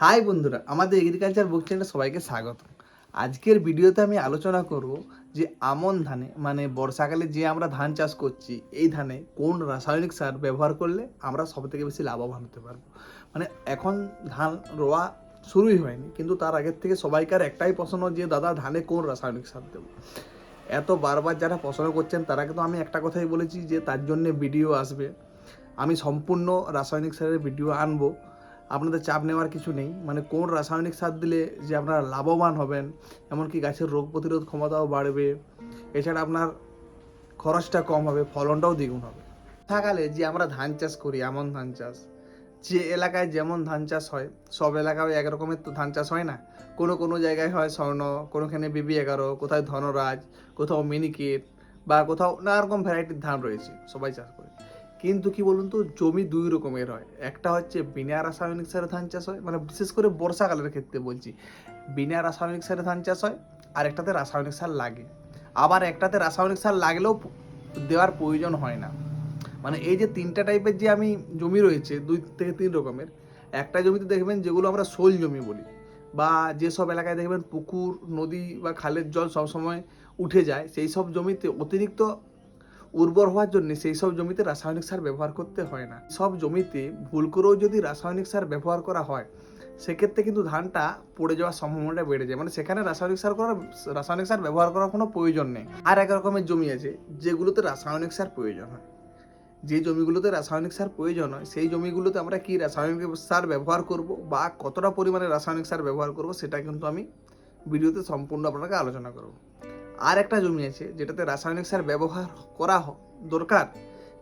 High বন্ধুরা, আমাদের agriculture বুক চ্যানেলে সবাইকে স্বাগত আজকের ভিডিওতে আমি আলোচনা করব যে আমন ধানে মানে বর্ষাকালে যে আমরা ধান চাষ করছি, এই ধানে কোন রাসায়নিক সার ব্যবহার করলে আমরা সব থেকে বেশি লাভবান হতে পারব? মানে এখন ধান রোয়া শুরুই হয়নি, কিন্তু তার আগের থেকে সবাইকার একটাই প্রশ্ন যে, দাদা, ধানে কোন রাসায়নিক সার দেবো? এত বারবার যারা প্রশ্ন করছেন, তারা কিন্তু আমি একটা কথাই বলেছি যে, তার জন্য ভিডিও আসবে। আমি সম্পূর্ণ রাসায়নিক সারের ভিডিও আনব। আপনাদের চাপ নেওয়ার কিছু নেই। মানে কোন রাসায়নিক সার দিলে যে আপনারা লাভবান হবেন, এমনকি গাছের রোগ প্রতিরোধ ক্ষমতাও বাড়বে। এছাড়া আপনার খরচটা কম হবে, ফলনটাও দ্বিগুণ হবে। থাকালে যে আমরা ধান চাষ করি, এমন ধান চাষ। যে এলাকায় যেমন ধান চাষ হয়, সব এলাকায় এক রকমের তো ধান চাষ হয় না। কোনো কোনো জায়গায় হয় স্বর্ণ, কোনোখানে বিবি এগারো, কোথায় ধনরাজ, কোথাও মিনিকেট, বা কোথাও নানা রকম ভ্যারাইটির ধান রয়েছে, সবাই চাষ করে। কিন্তু কি বলুন তো, জমি দুই রকমের হয়। একটা হচ্ছে বিনা রাসায়নিক সারে ধান চাষ হয় মানে বিশেষ করে বর্ষাকালের ক্ষেত্রে বলছি। বিনা রাসায়নিক সারে ধান চাষ হয়, আর একটাতে রাসায়নিক সার লাগে। আবার একটাতে রাসায়নিক সার লাগলেও দেওয়ার প্রয়োজন হয় না। মানে এই যে তিনটা টাইপের যে আমি জমি রয়েছে, দুই থেকে তিন রকমের, একটা জমিতে দেখবেন যেগুলো আমরা শোল জমি বলি, বা যেসব এলাকায় দেখবেন পুকুর, নদী বা খালের জল সবসময় উঠে যায়, সেই সব জমিতে অতিরিক্ত উর্বর হওয়ার জন্য সেই সব জমিতে রাসায়নিক সার ব্যবহার করতে হয় না। সব জমিতে ভুল করেও যদি রাসায়নিক সার ব্যবহার করা হয়, সেক্ষেত্রে কিন্তু ধানটা পড়ে যাওয়ার সম্ভাবনাটা বেড়ে যায়। মানে সেখানে রাসায়নিক সার করার, রাসায়নিক সার ব্যবহার করার কোনো প্রয়োজন নেই। আর এক রকমের জমি আছে, যেগুলোতে রাসায়নিক সার প্রয়োজন হয়। যে জমিগুলোতে রাসায়নিক সার প্রয়োজন হয়, সেই জমিগুলোতে আমরা কি রাসায়নিক সার ব্যবহার করব বা কতটা পরিমাণে রাসায়নিক সার ব্যবহার করব, সেটা কিন্তু আমি ভিডিওতে সম্পূর্ণ আপনাকে আলোচনা করব। আর একটা জমি আছে যেটাতে রাসায়নিক সার ব্যবহার করা দরকার,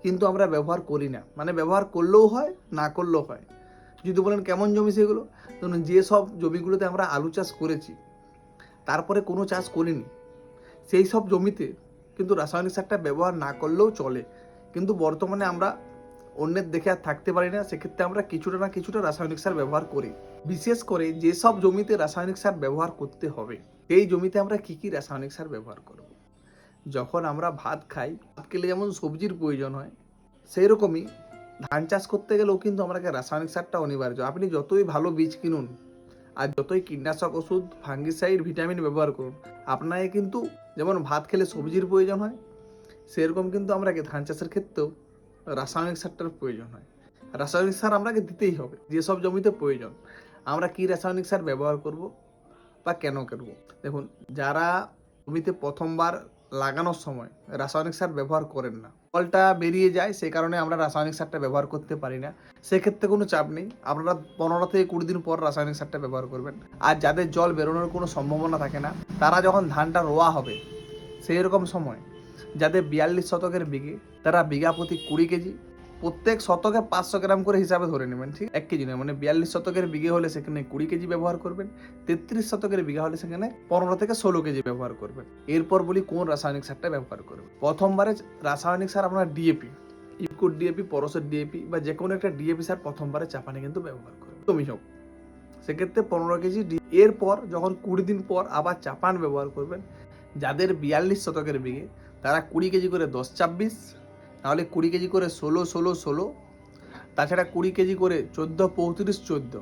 কিন্তু আমরা ব্যবহার করি না। মানে ব্যবহার করলেও হয়, না করলেও হয়। যদি বলেন কেমন জমি সেগুলো? ধরুন যে সব জমিগুলোতে আমরা আলু চাষ করেছি, তারপরে কোনো চাষ করিনি, সেই সব জমিতে কিন্তু রাসায়নিক সারটা ব্যবহার না করলেও চলে। কিন্তু বর্তমানে আমরা অন্যের দেখে আর থাকতে পারি না, সেক্ষেত্রে আমরা কিছুটা না কিছুটা রাসায়নিক সার ব্যবহার করি। বিশেষ করে যেসব জমিতে রাসায়নিক সার ব্যবহার করতে হবে এই জমিতে আমরা কি কি রাসায়নিক সার ব্যবহার করব? যখন আমরা ভাত খাই, ভাত খেলে যেমন সবজির প্রয়োজন হয় সেই রকমই ধান চাষ করতে গেলেও কিন্তু আমাকে রাসায়নিক সারটা অনিবার্য। আপনি যতই ভালো বীজ কিনুন আর যতই কীটনাশক ওষুধ ফাঙ্গিসাইড ভিটামিন ব্যবহার করুন, আপনাকে কিন্তু যেমন ভাত খেলে সবজির প্রয়োজন হয়, সেরকম কিন্তু আমরাকে ধান চাষের ক্ষেত্রেও রাসায়নিক সারটার প্রয়োজন হয়। রাসায়নিক সার আমরাকে দিতেই হবে যেসব জমিতে প্রয়োজন। আমরা কি রাসায়নিক সার ব্যবহার করব বা কেন করব? দেখুন, যারা জমিতে প্রথমবার লাগানোর সময় রাসায়নিক সার ব্যবহার করেন না, ফলটা বেরিয়ে যায়, সেই কারণে আমরা রাসায়নিক সারটা ব্যবহার করতে পারি না। সেক্ষেত্রে কোনো চাপ নেই, আপনারা পনেরো থেকে কুড়ি দিন পর রাসায়নিক সারটা ব্যবহার করবেন। আর যাদের জল বেরোনোর কোনো সম্ভাবনা থাকে না, তারা যখন ধানটা রোয়া হবে, সেই রকম সময়, যাদের বিয়াল্লিশ শতকের বিঘে, তারা বিঘা প্রতি কুড়ি কেজি প্রত্যেক শতকে পাঁচশো গ্রাম করে হিসাবে ধরে নেবেন, ঠিক? এক কেজি নয় মানে বিয়াল্লিশ শতকের বিঘে হলে সেখানে কুড়ি কেজি ব্যবহার করবেন, তেত্রিশ শতকের বিঘা হলে সেখানে পনেরো থেকে ষোলো কেজি ব্যবহার করবেন। এরপর বলি কোন রাসায়নিক সারটা ব্যবহার করবেন। প্রথমবারে রাসায়নিক সার আপনার ডিএপি ইফকুড ডিএপি, পরশের ডিএপি বা যে কোনো একটা ডিএপি সার প্রথমবারে চাপানে কিন্তু ব্যবহার করবেন। তুমি হোক সেক্ষেত্রে পনেরো কেজি এরপর যখন কুড়ি দিন পর আবার চাপান ব্যবহার করবেন, যাদের বিয়াল্লিশ শতকের বিঘে, তারা কুড়ি কেজি করে দশ ছাব্বিশ নাহলে কুড়ি কেজি করে ষোলো ষোলো ষোলো। তাছাড়া কুড়ি কেজি করে চোদ্দ, পঁয়ত্রিশ, চোদ্দ।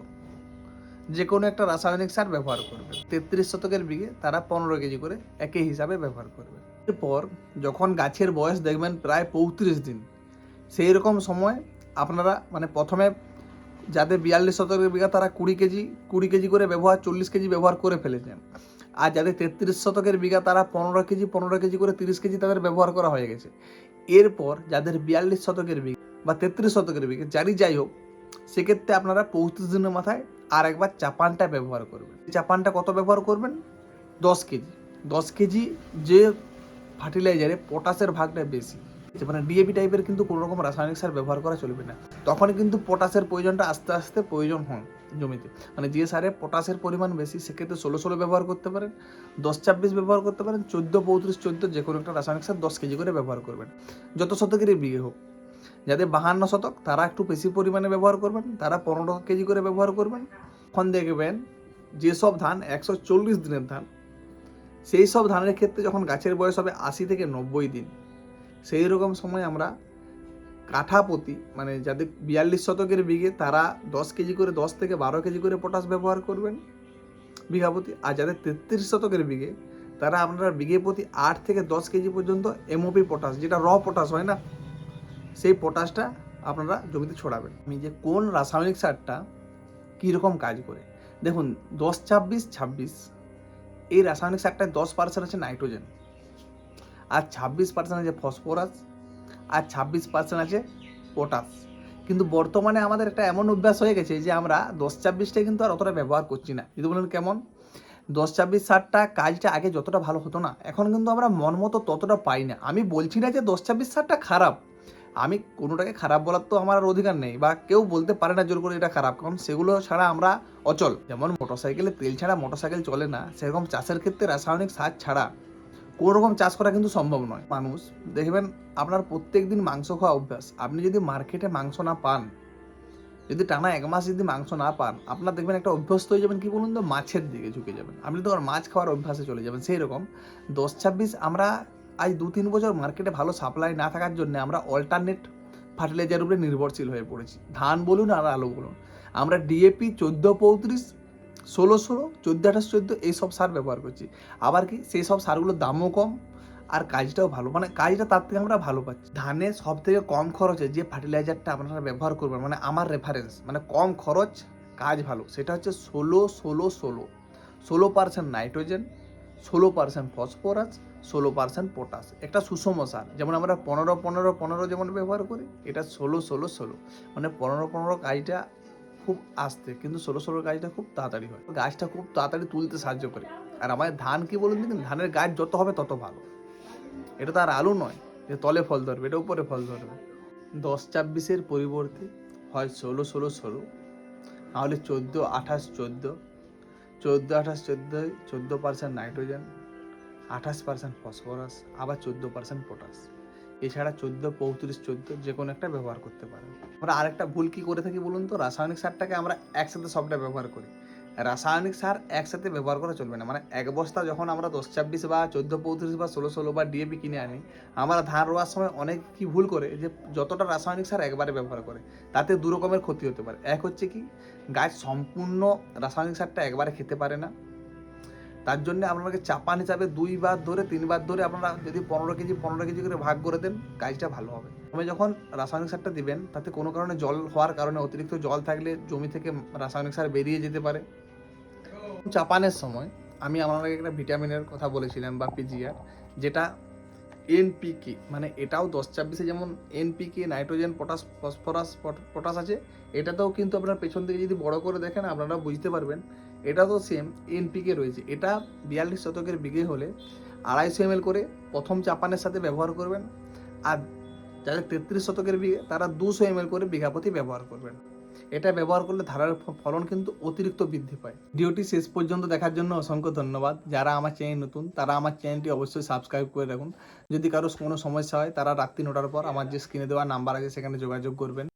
যে কোনো একটা রাসায়নিক সার ব্যবহার করবে। তেত্রিশ শতকের বিঘে তারা পনেরো কেজি করে একই হিসাবে ব্যবহার করবে। এরপর যখন গাছের বয়স দেখবেন প্রায় পঁয়ত্রিশ দিন, সেই রকম সময় আপনারা মানে প্রথমে যাদের বিয়াল্লিশ শতকের বিঘা তারা কুড়ি কেজি কুড়ি কেজি করে ব্যবহার, চল্লিশ কেজি ব্যবহার করে ফেলেছেন। আর যাদের তেত্রিশ শতকের বিঘা, তারা পনেরো কেজি পনেরো কেজি করে তিরিশ কেজি তাদের ব্যবহার করা হয়ে গেছে। এরপর যাদের বিয়াল্লিশ শতকের বিঘা বা তেত্রিশ শতকের বিঘা যারই যাই হোক, সেক্ষেত্রে আপনারা পঁয়ত্রিশ দিনের মাথায় আর একবার চাপানটা ব্যবহার করবেন। চাপানটা কত ব্যবহার করবেন? দশ কেজি। দশ কেজি যে ফার্টিলাইজারে পটাশের ভাগটা বেশি। মানে ডিএপি টাইপের কিন্তু কোনো রকম রাসায়নিক সার ব্যবহার করা চলবে না। তখন কিন্তু পটাশের প্রয়োজনটা আস্তে আস্তে প্রয়োজন হয়। জমিতে। মানে যে সারে পটাশের পরিমাণ বেশি, সেক্ষেত্রে ষোলো ষোলো ব্যবহার করতে পারেন, দশ ছাব্বিশ ব্যবহার করতে পারেন, চোদ্দ, পঁয়ত্রিশ, চোদ্দ, যে কোনো একটা রাসায়নিক সার দশ কেজি করে ব্যবহার করবেন। যত শতকেরই বিয়ে হোক। যাদের বাহান্ন শতক, তারা একটু বেশি পরিমাণে ব্যবহার করবেন, তারা পনেরো কেজি করে ব্যবহার করবেন। তখন দেখবেন যেসব ধান, একশো চল্লিশ দিনের ধান, সেই সব ধানের ক্ষেত্রে যখন গাছের বয়স হবে আশি থেকে নব্বই দিন, সেই রকম সময় আমরা কাঠা প্রতি মানে যাদের বিয়াল্লিশ শতকের বিঘে তারা দশ কেজি করে, দশ থেকে বারো কেজি করে পটাশ ব্যবহার করবেন বিঘা প্রতি আর যাদের তেত্রিশ শতকের বিঘে, তারা আপনারা বিঘে প্রতি আট থেকে দশ কেজি পর্যন্ত এমওপি পটাশ, যেটা র পটাশ হয় না, সেই পটাশটা আপনারা জমিতে ছড়াবেন। আমি যে কোন রাসায়নিক সারটা কীরকম কাজ করে? দেখুন, দশ ছাব্বিশ ছাব্বিশ, এই রাসায়নিক সারটায় দশ পার্সেন্ট আছে নাইট্রোজেন। আর ছাব্বিশ পার্সেন্ট আছে ফসফরাস আর ছাব্বিশ পার্সেন্ট আছে পটাশ কিন্তু বর্তমানে আমাদের একটা এমন অভ্যাস হয়ে গেছে যে আমরা দশ ছাব্বিশটা কিন্তু আর অতটা ব্যবহার করছি না। যদি বলেন কেমন? দশ ছাব্বিশ সারটা কাজটা আগে যতটা ভালো হতো না, এখন কিন্তু আমরা মন মতো ততটা পাই না। আমি বলছি না যে দশ ছাব্বিশ সারটা খারাপ। আমি কোনোটাকে খারাপ বলার তো আমার অধিকার নেই বা কেউ বলতে পারে না জোর করে এটা খারাপ, কারণ সেগুলো ছাড়া আমরা অচল। যেমন মোটরসাইকেলে তেল ছাড়া মোটরসাইকেল চলে না, সেরকম চাষের ক্ষেত্রে রাসায়নিক সার ছাড়া কোনো রকম চাষ করা কিন্তু সম্ভব নয়। মানুষ, দেখবেন আপনার প্রত্যেক দিন মাংস খাওয়া অভ্যাস। আপনি যদি মার্কেটে মাংস না পান, যদি টানা এক মাস যদি মাংস না পান, আপনার দেখবেন একটা অভ্যস্ত হয়ে যাবেন, কি বলুন তো, মাছের দিকে ঝুঁকে যাবেন। আপনি তো আর মাছ খাওয়ার অভ্যাসে চলে যাবেন, সেই রকম। দশ ছাব্বিশ আমরা আজ দু তিন বছর মার্কেটে ভালো সাপ্লাই না থাকার জন্য আমরা অল্টারনেট ফার্টিলাইজার উপরে নির্ভরশীল হয়ে পড়েছি। ধান বলুন আর আলু বলুন। আমরা ডিএপি চোদ্দ পঁয়ত্রিশ ষোলো ষোলো, চোদ্দ আঠাশ চোদ্দ এইসব সার ব্যবহার করছি। আবার কি সেই সব সারগুলোর দামও কম আর কাজটাও ভালো। মানে কাজটা তার থেকে আমরা ভালো পাচ্ছি। ধানে সব থেকে কম খরচে যে ফার্টিলাইজারটা আপনারা ব্যবহার করবেন মানে আমার রেফারেন্স মানে কম খরচ, কাজ ভালো। সেটা হচ্ছে ষোলো ষোলো ষোলো। ষোলো পার্সেন্ট নাইট্রোজেন ষোলো পার্সেন্ট ফসফরাস ষোলো পার্সেন্ট পটাশ একটা সুষম সার। যেমন আমরা পনেরো পনেরো পনেরো যেমন ব্যবহার করি, এটা ষোলো ষোলো ষোলো। মানে পনেরো পনেরো কাজটা খুব আস্তে, কিন্তু ষোলো ষোলো গাছটা খুব তাড়াতাড়ি হয়। গাছটা খুব তাড়াতাড়ি তুলতে সাহায্য করে। আর আমাদের ধান কি বলুন দেখুন ধানের গাছ যত হবে তত ভালো। এটা তো আর আলু নয়, যে তলে ফল ধরবে, এটা উপরে ফল ধরবে। দশ ছাব্বিশের পরিবর্তে হয় ষোলো ষোলো ষোলো, নাহলে চোদ্দ, আঠাশ চোদ্দ। চোদ্দ, আঠাশ চোদ্দোয় চোদ্দ পার্সেন্ট নাইট্রোজেন আঠাশ পার্সেন্ট ফসফরাস আবার চোদ্দ পার্সেন্ট পটাশ এছাড়া চোদ্দ, পঁয়ত্রিশ, চোদ্দ যে কোনো একটা ব্যবহার করতে পারেন। আমরা আরেকটা ভুল কি করে থাকি বলুন তো? রাসায়নিক সারটাকে আমরা একসাথে সবটা ব্যবহার করি। রাসায়নিক সার একসাথে ব্যবহার করা চলবে না। মানে এক বস্তা যখন আমরা দশ, ছাব্বিশ বা চোদ্দ, পঁয়ত্রিশ বা ষোলো ষোলো বা ডিএপি কিনে আনি, আমরা ধান রোয়ার সময় অনেক কি ভুল করে যে যতটা রাসায়নিক সার একবারে ব্যবহার করে, তাতে দু রকমের ক্ষতি হতে পারে। এক হচ্ছে কি, গাছ সম্পূর্ণ রাসায়নিক সারটা একবারে খেতে পারে না। তার জন্য আপনাকে চাপান হিসাবে দুইবার ধরে, তিনবার ধরে আপনারা যদি পনেরো কেজি পনেরো কেজি করে ভাগ করে দেন, কাজটা ভালো হবে। তবে যখন রাসায়নিক সারটা দিবেন, তাতে কোনো কারণে জল হওয়ার কারণে অতিরিক্ত জল থাকলে জমি থেকে রাসায়নিক সার বেরিয়ে যেতে পারে। চাপানের সময় আমি আপনাকে একটা ভিটামিনের কথা বলেছিলাম বা পিজিআর যেটা এনপিকে মানে এটাও দশ ছাব্বিশে যেমন NPK nitrogen potash phosphorus potash আছে, এটাতেও কিন্তু আপনার পেছন থেকে যদি বড় করে দেখেন আপনারা বুঝতে পারবেন। এটা তো সেম এনপিকে রয়েছে। এটা বিয়াল্লিশ শতকের বিঘে হলে আড়াইশো এম করে প্রথম চাপানের সাথে ব্যবহার করবেন। আর যাদের তেত্রিশ শতকের বিঘে তারা দুশো এম করে বিঘাপতি ব্যবহার করবেন। এটা ব্যবহার করলে ধারার ফলন কিন্তু অতিরিক্ত বৃদ্ধি পায়। ভিডিওটি শেষ পর্যন্ত দেখার জন্য অসংখ্য ধন্যবাদ। যারা আমার চ্যানেল নতুন, তারা আমার চ্যানেলটি অবশ্যই সাবস্ক্রাইব করে রাখুন। যদি কারও কোনো সমস্যা হয়, তারা রাত্রি নটার পর আমার যে স্ক্রিনে দেওয়া নাম্বার আছে, সেখানে যোগাযোগ করবেন।